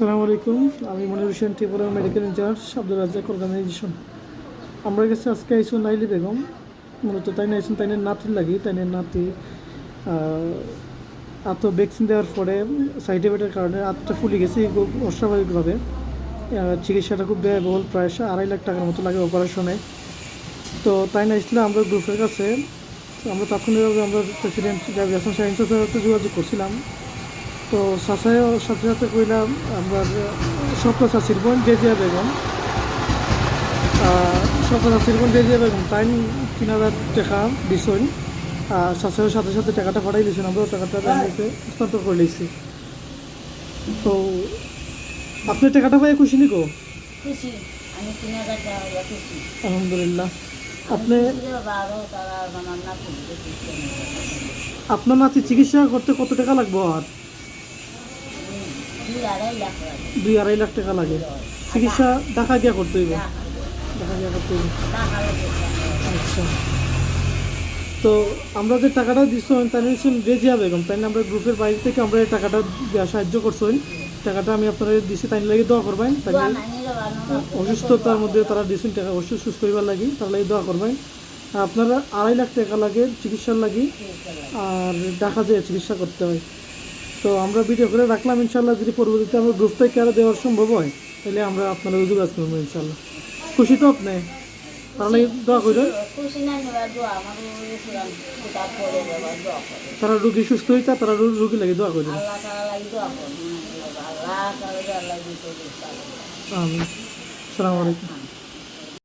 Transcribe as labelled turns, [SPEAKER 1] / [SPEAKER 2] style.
[SPEAKER 1] আসসালামু আলাইকুম, আমি Monir Hossain, Tripura medical in charge Abdul Razzak organisation আমরা কাছে আজকে আইসু নাইলি বেগম, মূলত তাই আইসুন তাই নাতির লাগি তাই নাতি আত ভ্যাকসিন দেওয়ার পরে সাইড এফেক্টের কারণে আতটা ফুলে গেছে অস্বাভাবিকভাবে। চিকিৎসাটা খুব ব্যয়বহুল, প্রায় আড়াই লাখ টাকার মতো লাগে অপারেশনে তো তাই না আমরা গ্রুপের কাছে আমরা তাৎক্ষণিকভাবে আমরা প্রেসিডেন্ট যোগাযোগ করছিলাম। তো সাসায় সাথে সাথে কইলাম আমরা সপ্তাহ চাষির বোন জেজিয়া বেগম। সপ্তাহ চাষির বোন জেজিয়া বেগম তাই তিন হাজার টাকা দিছই আর সাসায়ের সাথে সাথে টাকাটা পাঠাই দিয়েছেন আমরাও টাকাটা ব্যাংকে হস্তান্তর করে দিয়েছি তো আপনি টাকাটা পাই খুশি নিকো আলহামদুলিল্লাহ। আপনি
[SPEAKER 2] আমার
[SPEAKER 1] আপনার নাতি চিকিৎসা করতে কত টাকা লাগবে আর
[SPEAKER 2] দুই আড়াই লাখ
[SPEAKER 1] টাকা লাগে। চিকিৎসা ঢাকা গিয়া করতে হইব। ঢাকা গিয়া করতে হইব। আচ্ছা। তো আমরা যে টাকাটা দিচ্ছি তাই নিচ্ছেন রেজিয়া বেগম। তাই না আমরা গ্রুপের বাইরে থেকে আমরা এই টাকাটা সাহায্য করছেন। টাকাটা আমি আপনারা দিছি তাই লাগে দোয়া করবেন? তাই
[SPEAKER 2] দোয়া
[SPEAKER 1] অসুস্থতার মধ্যে তারা দিয়েছেন টাকা অবশ্যই সুস্থ হইবার লাগি তার লাগে দোয়া করবেন। আপনারা আড়াই লাখ টাকা লাগে চিকিৎসার লাগি আর ঢাকা যেয়ে চিকিৎসা করতে হয়। তো আমরা ভিডিও করে রাখলাম ইনশাল্লাহ যদি পরবর্তীতে আমরা গ্রুপ থেকে আরও দেওয়ার সম্ভব হয় তাহলে আমরা আপনারা যোগাযোগ করব ইনশাল্লাহ খুশি তো আপনি? তাহলে দোয়া করবেন তারা রুগী সুস্থ হইতা তারা রুগী লাগে দোয়া করবেন আসসালামু আলাইকুম।